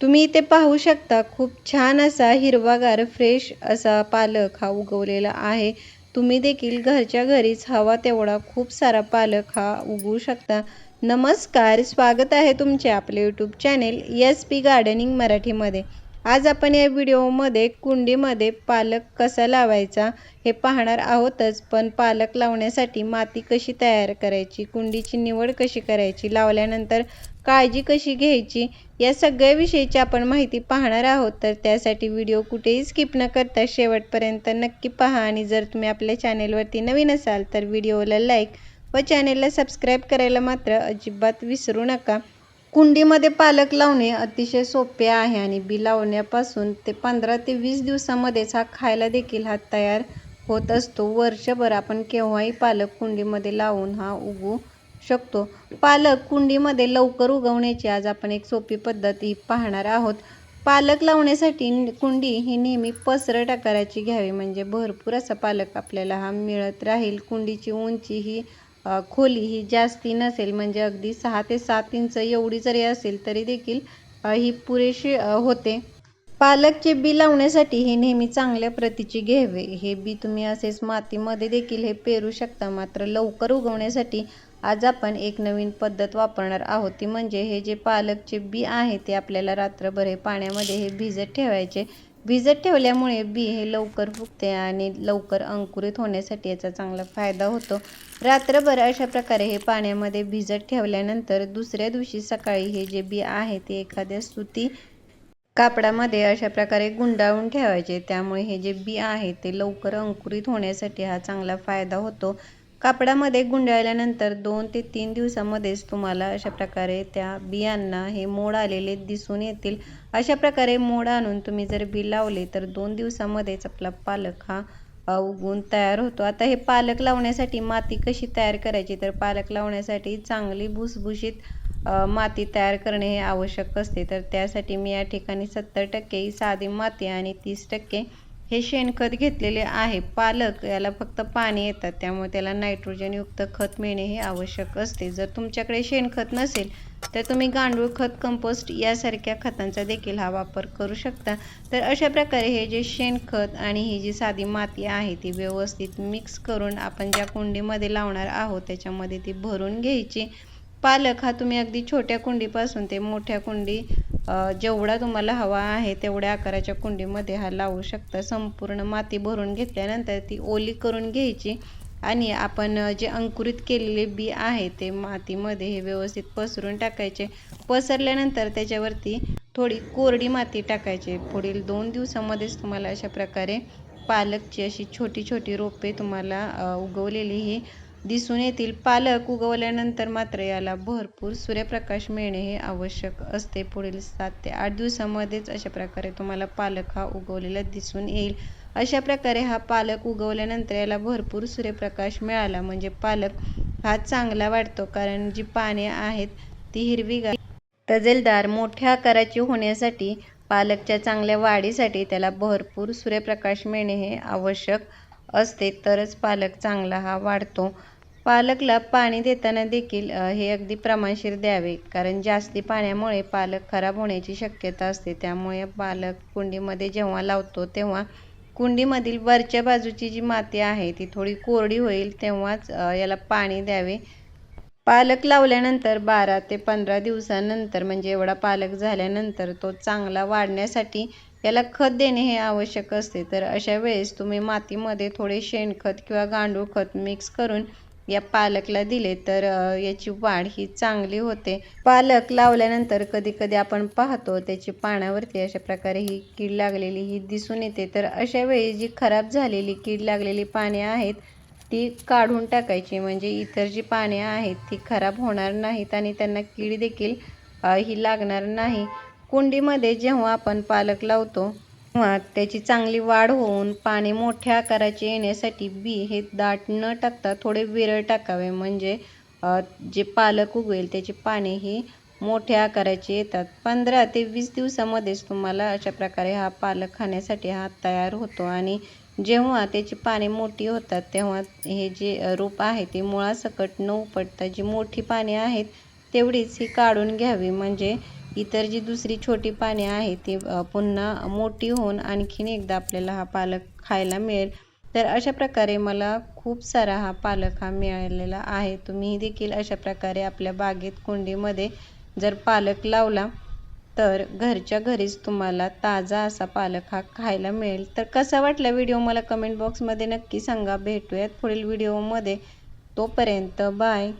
तुम्ही इथे पाहू शकता खूप छान असा हिरवागार फ्रेश असा पालक हा उगवलेला आहे. तुम्ही देखील घरच्या घरीच हवा तेवढा खूप सारा पालक हा उगवू शकता. नमस्कार स्वागत आहे तुमचे आपले YouTube channel S P gardening मराठीमध्ये. आज आपण या व्हिडिओमध्ये कुंडीमध्ये पालक कसा लावायचा हे पाहणार आहोतच पण पालक लावण्यासाठी माती कशी तयार करायची कुंडीची निवड कशी करायची लावल्यानंतर काळजी कशी घ्यायची या सगळ्याविषयीची आपण माहिती पाहणार आहोत. तर त्यासाठी व्हिडिओ कुठेही स्किप न करता शेवटपर्यंत नक्की पहा आणि जर तुम्ही आपल्या चॅनेलवरती नवीन असाल तर व्हिडिओला लाईक व चॅनेलला सबस्क्राईब करायला मात्र अजिबात विसरू नका. कुंडीमध्ये पालक लावणे अतिशय सोपे आहे आणि बी लावण्यापासून ते पंधरा ते वीस दिवसामध्येच हा खायला देखील हा तयार होत असतो. वर्षभर आपण केव्हाही पालक कुंडीमध्ये लावून हा उगू शकतो. पालक कुंडीमध्ये लवकर उगवण्याची आज आपण एक सोपी पद्धत ही पाहणार आहोत. पालक लावण्यासाठी कुंडी ही नेहमी पसरट आकाराची घ्यावी म्हणजे भरपूर असा पालक आपल्याला हा मिळत राहील. कुंडीची उंची ही खोली ही जास्ती नसेल म्हणजे अगदी सहा ते सात इंच एवढी जरी असेल तरी देखील ही पुरेशी होते. पालकचे बी लावण्यासाठी हे नेहमी चांगल्या प्रतीचे घ्यावे. हे बी तुम्ही असेच मातीमध्ये देखील हे पेरू शकता मात्र लवकर उगवण्यासाठी आज आपण एक नवीन पद्धत वापरणार आहोत. ती म्हणजे हे जे पालकचे बी आहे ते आपल्याला रात्रभर हे पाण्यामध्ये हे भिजत ठेवायचे. भिजत ठेवल्यामुळे बी हे लवकर फुगते आणि लवकर अंकुरित होण्यासाठी याचा चांगला फायदा होतो. रात्रभर अशा प्रकारे हे पाण्यामध्ये भिजत ठेवल्यानंतर दुसऱ्या दिवशी सकाळी हे जे बी आहे ते एखाद्या सुती कापडामध्ये अशा प्रकारे गुंडाळून ठेवायचे. त्यामुळे हे जे बी आहे ते लवकर अंकुरित होण्यासाठी हा चांगला फायदा होतो. कापडामध्ये गुंडाळल्यानंतर दोन ते तीन दिवसामध्येच तुम्हाला अशा प्रकारे त्या बियांना हे मोड आलेले दिसून येतील. अशा प्रकारे मोड आणून तुम्ही जर बी लावले तर दोन दिवसामध्येच आपला पालक हा उगवून तयार होतो. आता हे पालक लावण्यासाठी माती कशी तयार करायची? तर पालक लावण्यासाठी चांगली भुसभुशीत माती तयार करणे हे आवश्यक असते. तर त्यासाठी मी या ठिकाणी सत्तर टक्के साधी माती आणि तीस टक्के हे शेणखत घेतलेले आहे. पालक याला फक्त पाणी येतात त्यामुळे त्याला नायट्रोजनयुक्त खत मिळणे हे आवश्यक असते. जर तुमच्याकडे शेणखत नसेल तर तुम्ही गांडूळ खत कंपोस्ट यासारख्या खतांचा देखील हा वापर करू शकता. तर अशा प्रकारे हे जे शेणखत आणि ही जी साधी माती आहे ती व्यवस्थित मिक्स करून आपण ज्या कुंडीमध्ये लावणार आहोत त्याच्यामध्ये ती भरून घ्यायची. पालक हा तुम्ही अगदी छोट्या कुंडीपासून ते मोठ्या कुंडी जेवढा तुम्हाला हवा आहे तेवढ्या आकाराच्या कुंडीमध्ये हा लावू शकता. संपूर्ण माती भरून घेतल्यानंतर ती ओली करून घ्यायची आणि आपण जे अंकुरित केलेले बी आहे ते मातीमध्ये हे व्यवस्थित पसरून टाकायचे. पसरल्यानंतर त्याच्यावरती थोडी कोरडी माती टाकायची. पुढील दोन दिवसामध्येच तुम्हाला अशा प्रकारे पालकची अशी छोटी छोटी रोपे तुम्हाला उगवलेली ही दिसून येतील. पालक उगवल्यानंतर मात्र याला भरपूर सूर्यप्रकाश मिळणे हे आवश्यक असते. पुढील सात ते आठ दिवसामध्येच अशा प्रकारे तुम्हाला पालक हा उगवलेला दिसून येईल. अशा प्रकारे हा पालक उगवल्यानंतर याला भरपूर सूर्यप्रकाश मिळाला. म्हणजे पालक हा चांगला वाटतो कारण जी पाने आहेत ती हिरवीगार तजेलदार मोठ्या आकाराची होण्यासाठी पालकच्या चांगल्या वाढीसाठी त्याला भरपूर सूर्यप्रकाश मिळणे हे आवश्यक असते तरच पालक चांगला हा वाढतो. पालकला पाणी देताना देखील हे अगदी प्रमाणशीर द्यावे. कारण जास्ती पाण्यामुळे पालक खराब होण्याची शक्यता असते. त्यामुळे पालक कुंडीमध्ये जेव्हा लावतो तेव्हा कुंडीमधील वरच्या बाजूची जी माती आहे ती थोडी कोरडी होईल तेव्हाच याला पाणी द्यावे. पालक लावल्यानंतर बारा ते पंधरा दिवसानंतर म्हणजे एवढा पालक झाल्यानंतर तो चांगला वाढण्यासाठी याला खत देणे हे आवश्यक असते. तर अशा वेळेस तुम्ही मातीमध्ये थोडे शेणखत किंवा गांडूळ खत मिक्स करून या पालकला दिले तर याची वाढ ही चांगली होते. पालक लावल्यानंतर कधी कधी आपण पाहतो त्याची पानावरती अशा प्रकारे ही कीड लागलेली ही दिसून येते. तर अशा वेळी जी खराब झालेली कीड लागलेली पाने आहेत ती काढून टाकायची. म्हणजे इतर जी पाने आहेत ती खराब होणार नाहीत आणि त्यांना कीड देखील ही लागणार नाही. कुंडीमध्ये जेव्हा आपण पालक लावतो तेव्हा त्याची चांगली वाढ होऊन पाने मोठ्या आकाराचे येण्यासाठी बी हे दाट न टाकता थोडे विरळ टाकावे. म्हणजे जे पालक उगवेल त्याची पाने ही मोठ्या आकाराचे येतात. पंधरा ते वीस दिवसामध्येच तुम्हाला अशा प्रकारे हा पालक खाण्यासाठी हा तयार होतो. आणि जेव्हा त्याची पाने मोठी होतात तेव्हा हे जे रोप आहे ते मुळासकट न उपटता जी मोठी पाने आहेत तेवढीच ही काढून घ्यावी. म्हणजे इतर जी दुसरी छोटी पाने आहे ती पुन्हा मोठी होऊन आणखीन एकदा आपल्याला हा पालक खायला मिळेल. तर अशा प्रकारे मला खूप सारा हा पालक हा मिळालेला आहे. तुम्ही देखील अशा प्रकारे आपल्या बागेत कुंडीमध्ये जर पालक लावला तर घरच्या घरीच तुम्हाला ताजा असा पालक हा खायला मिळेल. तर कसा वाटला व्हिडिओ मला कमेंट बॉक्समध्ये नक्की सांगा. भेटूयात पुढील व्हिडिओमध्ये. तोपर्यंत बाय.